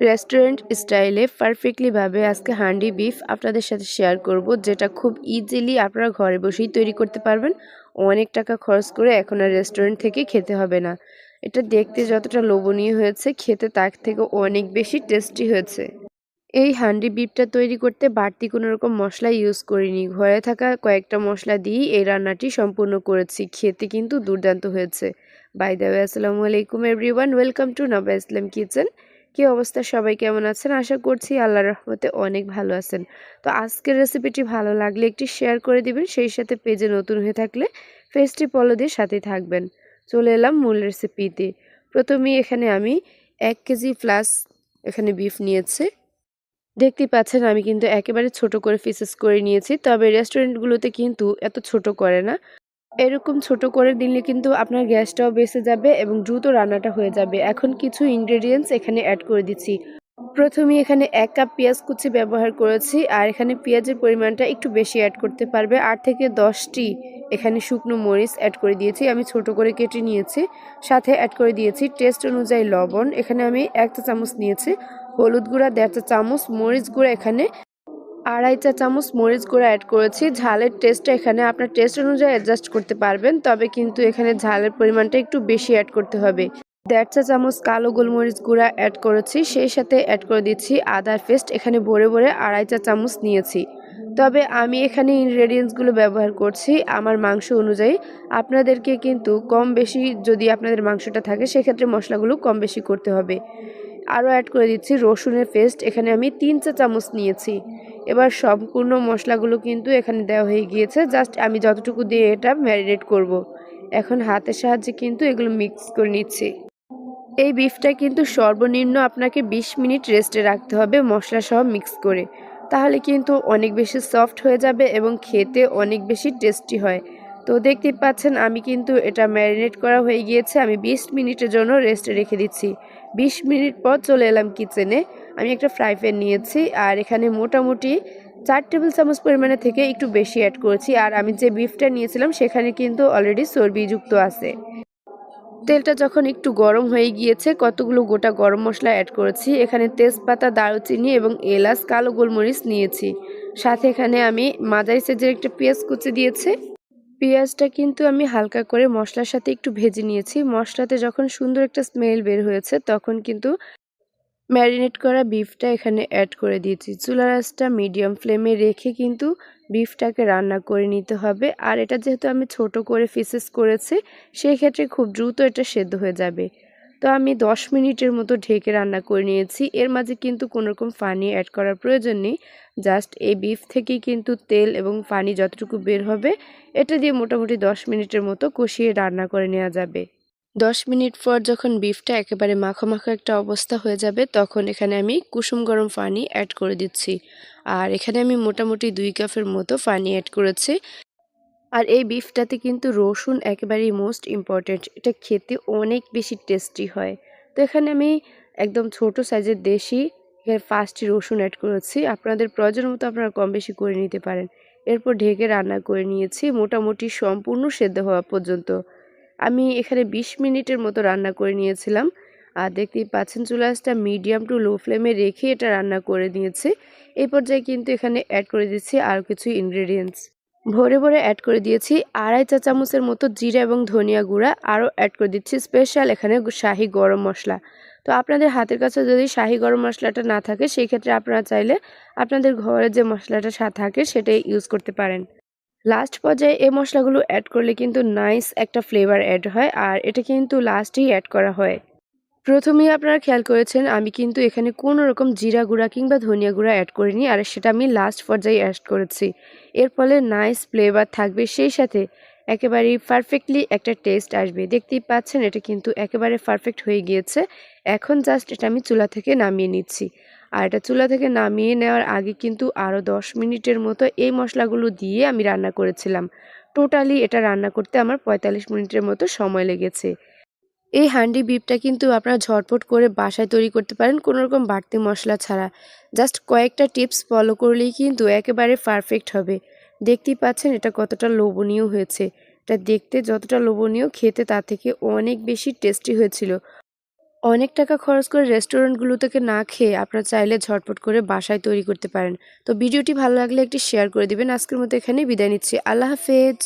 Restaurant স্টাইলে পারফেক্টলিভাবে আজকে handi beef আপনাদের সাথে শেয়ার করব, যেটা খুব ইজিলি আপনারা ঘরে বসেই তৈরি করতে পারবেন। অনেক টাকা খরচ করে এখন আর রেস্টুরেন্ট থেকে খেতে হবে না। এটা দেখতে যতটা লোভনীয় হয়েছে, খেতে তার থেকে অনেক বেশি টেস্টি হয়েছে। এই হান্ডি বিফটা তৈরি করতে বাড়তি কোনো রকম মশলা ইউজ করিনি। ঘরে থাকা কয়েকটা মশলা দিয়েই এই রান্নাটি সম্পূর্ণ করেছি। খেতে কিন্তু দুর্দান্ত হয়েছে। বাই দাওয়ে আসসালামু আলাইকুম এভরিওয়ান ওয়েলকাম টু নবা ইসলাম কিচেন কি অবস্থা? সবাই কেমন আছেন? আশা করছি আল্লাহ রহমতে অনেক ভালো আছেন। তো আজকের রেসিপিটি ভালো লাগলে একটি শেয়ার করে দিবেন, সেই সাথে পেজে নতুন হয়ে থাকলে ফেসটি পলো দিয়ে সাথে থাকবেন। চলে এলাম মূল রেসিপিতে প্রথমেই এখানে আমি এক কেজি প্লাস এখানে বিফ নিয়েছে। দেখতে পাচ্ছেন আমি কিন্তু একেবারে ছোট করে ফিসেস করে নিয়েছি, তবে রেস্টুরেন্টগুলোতে কিন্তু এত ছোট করে না। এরকম ছোট করে দিলে কিন্তু আপনার গ্যাসটাও বেঁচে যাবে এবং দ্রুত রান্নাটা হয়ে যাবে। এখন কিছু ইনগ্রেডিয়েন্টস এখানে অ্যাড করে দিচ্ছি। প্রথমে এখানে এক কাপ পেঁয়াজ কুচি ব্যবহার করেছি আর এখানে পেঁয়াজের পরিমাণটা একটু বেশি অ্যাড করতে পারবে। আট থেকে দশটি এখানে শুকনো মরিচ অ্যাড করে দিয়েছি, আমি ছোট করে কেটে নিয়েছি। সাথে অ্যাড করে দিয়েছি টেস্ট অনুযায়ী লবণ। এখানে আমি এক চা চামচ নিয়েছি। হলুদ গুঁড়া দেড় চা চামচ মরিচ গুঁড়া এখানে আড়াই চা চামচ মরিচ গুঁড়া অ্যাড করেছি। ঝালের টেস্টটা এখানে আপনার টেস্ট অনুযায়ী অ্যাডজাস্ট করতে পারবেন, তবে কিন্তু এখানে ঝালের পরিমাণটা একটু বেশি অ্যাড করতে হবে। দেড় চা চামচ কালো গোলমরিচ গুঁড়া অ্যাড করেছি, সেই সাথে অ্যাড করে দিচ্ছি আদার পেস্ট এখানে ভরে ভরে আড়াই চা চামচ নিয়েছি। তবে আমি এখানে ইনগ্রেডিয়েন্টসগুলো ব্যবহার করছি আমার মাংস অনুযায়ী। আপনাদেরকে কিন্তু কম বেশি যদি আপনাদের মাংসটা থাকে, সেক্ষেত্রে মশলাগুলো কম বেশি করতে হবে। আরও অ্যাড করে দিচ্ছি রসুনের পেস্ট এখানে আমি তিন চা চামচ নিয়েছি। এবার সম্পূর্ণ মশলাগুলো কিন্তু এখানে দেওয়া হয়ে গিয়েছে। জাস্ট আমি যতটুকু দিয়ে এটা ম্যারিনেট করব। এখন হাতের সাহায্যে কিন্তু এগুলো মিক্স করে নিচ্ছি। এই বিফটা কিন্তু সর্বনিম্ন আপনাকে ২০ মিনিট রেস্টে রাখতে হবে মশলা সহ মিক্স করে। তাহলে কিন্তু অনেক বেশি সফট হয়ে যাবে এবং খেতে অনেক বেশি টেস্টি হয়। তো দেখতেই পাচ্ছেন আমি কিন্তু এটা ম্যারিনেট করা হয়ে গিয়েছে। আমি ২০ মিনিটের জন্য রেস্টে রেখে দিচ্ছি। ২০ মিনিট পর চলে এলাম কিচেনে। আমি একটা ফ্রাই প্যান নিয়েছি, আর এখানে মোটামুটি চার টেবিল চামচ পরিমাণে থেকে একটু বেশি অ্যাড করেছি, আর আমি যে বিফটা নিয়েছিলাম সেখানে কিন্তু অলরেডি চর্বিযুক্ত আছে। তেলটা যখন একটু গরম হয়ে গিয়েছে, কতগুলো গোটা গরম মশলা অ্যাড করেছি, এখানে তেজপাতা, দারুচিনি এবং এলাচ, কালো গোলমরিচ নিয়েছি। সাথে এখানে আমি মাদাই সেজের একটা পেঁয়াজ কুচি দিয়েছে। পেঁয়াজটা কিন্তু আমি হালকা করে মশলার সাথে একটু ভেজে নিয়েছি। মশলাতে যখন সুন্দর একটা স্মেল বের হয়েছে, তখন কিন্তু ম্যারিনেট করা বিফটা এখানে অ্যাড করে দিয়েছি। চুলা রাসটা মিডিয়াম ফ্লেমে রেখে কিন্তু বিফটাকে রান্না করে নিতে হবে। আর এটা যেহেতু আমি ছোট করে ফিসেস করেছি সেই ক্ষেত্রে খুব দ্রুত এটা সেদ্ধ হয়ে যাবে। তো আমি 10 মিনিটের মতো ঢেকে রান্না করে নিয়েছি। এর মাঝে কিন্তু কোনোরকম পানি অ্যাড করার প্রয়োজন নেই। জাস্ট এই বিফ থেকেই কিন্তু তেল এবং পানি যতটুকু বের হবে, এটা দিয়ে মোটামুটি 10 মিনিটের মতো কষিয়ে রান্না করে নেওয়া যাবে। দশ মিনিট পর যখন বিফটা একেবারে মাখো মাখো একটা অবস্থা হয়ে যাবে, তখন এখানে আমি কুসুম গরম পানি অ্যাড করে দিচ্ছি। আর এখানে আমি মোটামুটি দুই কাপের মতো পানি অ্যাড করেছি। আর এই বিফটাতে কিন্তু রসুন একেবারেই মোস্ট ইম্পর্ট্যান্ট এটা খেতে অনেক বেশি টেস্টি হয়। তো এখানে আমি একদম ছোট সাইজের দেশি, এখানে পাঁচটি রসুন অ্যাড করেছি। আপনাদের প্রয়োজন মতো আপনারা কম বেশি করে নিতে পারেন। এরপর ঢেকে রান্না করে নিয়েছি, মোটামুটি সম্পূর্ণ সেদ্ধ হওয়া পর্যন্ত। আমি এখানে ২০ মিনিটের মতো রান্না করে নিয়েছিলাম। আর দেখতেই পাচ্ছেন চুলাসটা মিডিয়াম টু লো ফ্লেমে রেখে এটা রান্না করে নিয়েছে। এই পর্যায়ে কিন্তু এখানে অ্যাড করে দিচ্ছি আর কিছু ইনগ্রেডিয়েন্টস ভরে ভরে অ্যাড করে দিয়েছি আড়াই চা চামচের মতো জিরা এবং ধনিয়া গুঁড়া। আরও অ্যাড করে দিচ্ছি স্পেশাল এখানে শাহি গরম মশলা। তো আপনাদের হাতের কাছে যদি শাহি গরম মশলাটা না থাকে, সেই ক্ষেত্রে আপনারা চাইলে আপনাদের ঘরে যে মশলাটা থাকে সেটাই ইউজ করতে পারেন। লাস্ট পর্যায়ে এই মশলাগুলো অ্যাড করলে কিন্তু নাইস একটা ফ্লেভার অ্যাড হয়, আর এটা কিন্তু লাস্টেই অ্যাড করা হয়। প্রথমেই আপনারা খেয়াল করেছেন, আমি কিন্তু এখানে কোনো রকম জিরা গুঁড়া কিংবা ধনিয়া গুঁড়া অ্যাড করিনি, আর সেটা আমি লাস্ট পর্যায়ে অ্যাড করেছি। এর ফলে নাইস ফ্লেভার থাকবে সেই সাথে। একেবারেই পারফেক্টলি একটা টেস্ট আসবে। দেখতেই পাচ্ছেন, এটা কিন্তু একেবারে পারফেক্ট হয়ে গিয়েছে। এখন জাস্ট এটা আমি চুলা থেকে নামিয়ে নিচ্ছি। আর এটা চুলা থেকে নামিয়ে নেওয়ার আগে কিন্তু আরও দশ মিনিটের মতো এই মশলাগুলো দিয়ে আমি রান্না করেছিলাম। টোটালি এটা রান্না করতে আমার পঁয়তাল্লিশ মিনিটের মতো সময় লেগেছে। এই হান্ডি বিপটা কিন্তু আপনারা ঝটপট করে বাসায় তৈরি করতে পারেন কোনো রকম বাড়তি মশলা ছাড়া। জাস্ট কয়েকটা টিপস ফলো করলেই কিন্তু একেবারে পারফেক্ট হবে। দেখতেই পাচ্ছেন এটা কতটা লোভনীয় হয়েছে। এটা দেখতে যতটা লোভনীয় খেতে তা থেকে অনেক বেশি টেস্টি হয়েছিল। অনেক টাকা খরচ করে রেস্টুরেন্টগুলো থেকে না খেয়ে আপনারা চাইলে ঝটপট করে বাসায় তৈরি করতে পারেন। তো ভিডিওটি ভালো লাগলে একটি শেয়ার করে দিবেন। আজকের মতো এখানে বিদায় নিচ্ছি। আল্লাহ হাফেজ।